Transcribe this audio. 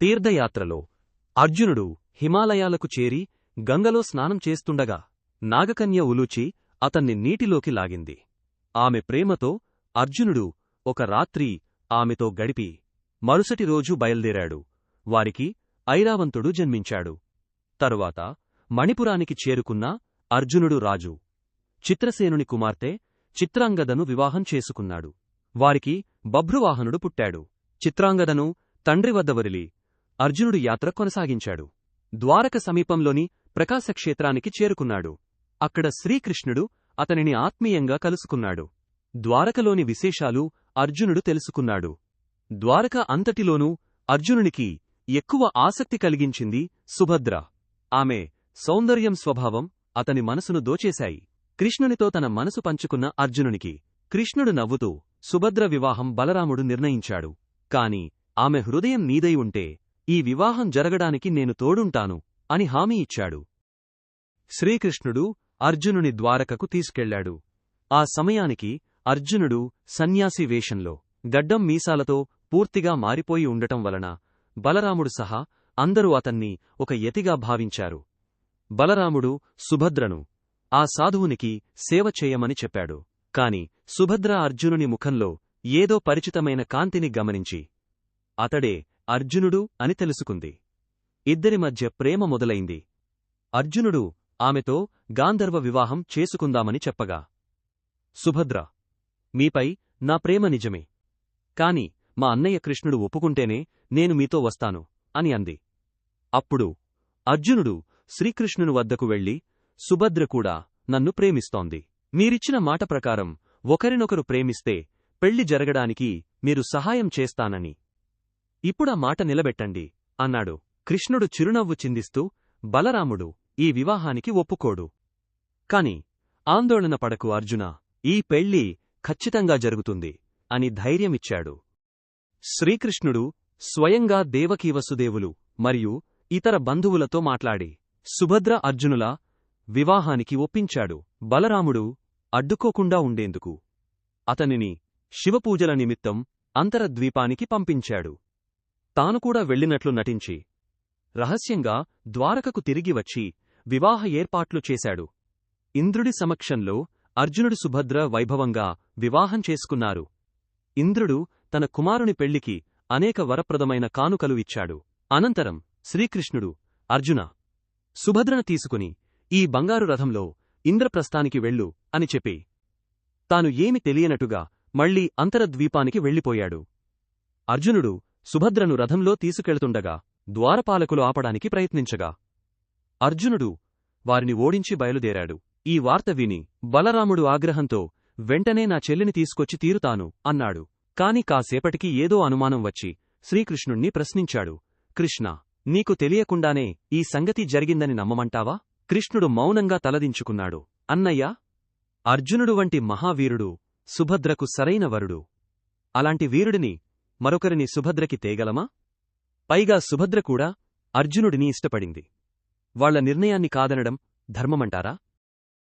తీర్థయాత్రలో అర్జునుడు హిమాలయాలకు చేరి గంగలో స్నానం చేస్తుండగా నాగకన్య ఉలూచి అతన్ని నీటిలోకి లాగింది. ఆమె ప్రేమతో అర్జునుడు ఒక రాత్రి ఆమెతో గడిపి మరుసటి రోజు బయల్దేరాడు. వారికి ఐరావంతుడు జన్మించాడు. తరువాత మణిపురానికి చేరుకున్న అర్జునుడు రాజు చిత్రసేనుని కుమార్తె చిత్రాంగదను వివాహం చేసుకున్నాడు. వారికి బభ్రువాహనుడు పుట్టాడు. చిత్రాంగదను తండ్రి వద్ద వదిలి అర్జునుడు యాత్ర కొనసాగించాడు. ద్వారక సమీపంలోని ప్రకాశక్షేత్రానికి చేరుకున్నాడు. అక్కడ శ్రీకృష్ణుడు అతనిని ఆత్మీయంగా కలుసుకున్నాడు. ద్వారకలోని విశేషాలు అర్జునుడు తెలుసుకున్నాడు. ద్వారక అంతటిలోనూ అర్జునునికి ఎక్కువ ఆసక్తి కలిగించింది సుభద్ర. ఆమె సౌందర్యం స్వభావం అతని మనసును దోచేశాయి. కృష్ణునితో తన మనసు పంచుకున్న అర్జునునికి కృష్ణుడు నవ్వుతూ సుభద్ర వివాహం బలరాముడు నిర్ణయించాడు. కాని ఆమె హృదయం నీదై ఉంటే ఈ వివాహం జరగడానికి నేను తోడుంటాను అని హామీ ఇచ్చాడు. శ్రీకృష్ణుడు అర్జునుని ద్వారకకు తీసుకెళ్ళాడు. ఆ సమయానికి అర్జునుడు సన్యాసి వేషంలో గడ్డం మీసాలతో పూర్తిగా మారిపోయి ఉండటం వలన బలరాముడు సహా అందరూ అతన్ని ఒక యతిగా భావించారు. బలరాముడు సుభద్రను ఆ సాధువునికి సేవ చేయమని చెప్పాడు. కాని సుభద్ర అర్జునుని ముఖంలో ఏదో పరిచితమైన కాంతిని గమనించి అతడే అర్జునుడు అని తెలుసుకుంది. ఇద్దరి మధ్య ప్రేమ మొదలైంది. అర్జునుడు ఆమెతో గాంధర్వ వివాహం చేసుకుందామని చెప్పగా సుభద్ర మీపై నా ప్రేమ నిజమే. కాని మా అన్నయ్య కృష్ణుడు ఒప్పుకుంటేనే నేను మీతో వస్తాను అని అంది. అప్పుడు అర్జునుడు శ్రీకృష్ణుని వద్దకు వెళ్ళి సుభద్ర కూడా నన్ను ప్రేమిస్తోంది. మీరిచ్చిన మాట ప్రకారం ఒకరినొకరు ప్రేమిస్తే పెళ్ళి జరగడానికి మీరు సహాయం చేస్తానని. ఇప్పుడా మాట నిలబెట్టండి అన్నాడు. కృష్ణుడు చిరునవ్వు చిందిస్తూ బలరాముడు ఈ వివాహానికి ఒప్పుకోడు. కాని ఆందోళన పడకు అర్జున ఈ పెళ్ళి ఖచ్చితంగా జరుగుతుంది అని ధైర్యమిచ్చాడు. శ్రీకృష్ణుడు స్వయంగా దేవకీవసుదేవులు మరియు ఇతర బంధువులతో మాట్లాడి సుభద్ర అర్జునుల వివాహానికి ఒప్పించాడు. బలరాముడు అడ్డుకోకుండా ఉండేందుకు అతనిని శివపూజల నిమిత్తం అంతరద్వీపానికి పంపించాడు. తాను కూడా వెళ్ళినట్లు నటించి రహస్యంగా ద్వారకకు తిరిగి వచ్చి వివాహ ఏర్పాట్లు చేశాడు. ఇంద్రుడి సమక్షంలో అర్జునుడు సుభద్ర వైభవంగా వివాహం చేసుకున్నారు. ఇంద్రుడు తన కుమారుని పెళ్ళికి అనేక వరప్రదమైన కానుకలు ఇచ్చాడు. అనంతరం శ్రీకృష్ణుడు అర్జున సుభద్రను తీసుకుని ఈ బంగారు రథంలో ఇంద్రప్రస్థానికి వెళ్ళు అని చెప్పి తాను ఏమి తెలియనట్టుగా మళ్ళీ అంతరద్వీపానికి వెళ్ళిపోయాడు. అర్జునుడు సుభద్రను రథంలో తీసుకెళ్తుండగా ద్వారపాలకులు ఆపడానికి ప్రయత్నించగా అర్జునుడు వారిని ఓడించి బయలుదేరాడు. ఈ వార్త విని బలరాముడు ఆగ్రహంతో వెంటనే నా చెల్లిని తీసుకొచ్చి తీరుతాను అన్నాడు. కాని కాసేపటికి ఏదో అనుమానం వచ్చి శ్రీకృష్ణుణ్ణి ప్రశ్నించాడు. కృష్ణ నీకు తెలియకుండానే ఈ సంగతి జరిగిందని నమ్మమంటావా? కృష్ణుడు మౌనంగా తలదించుకున్నాడు. అన్నయ్యా అర్జునుడు వంటి మహావీరుడు సుభద్రకు సరైన వరుడు. అలాంటి వీరుడిని మరొకరిని సుభద్రకి తేగలమా? పైగా సుభద్ర కూడా అర్జునుడిని ఇష్టపడింది. వాళ్ళ నిర్ణయాన్ని కాదనడం ధర్మమంటారా?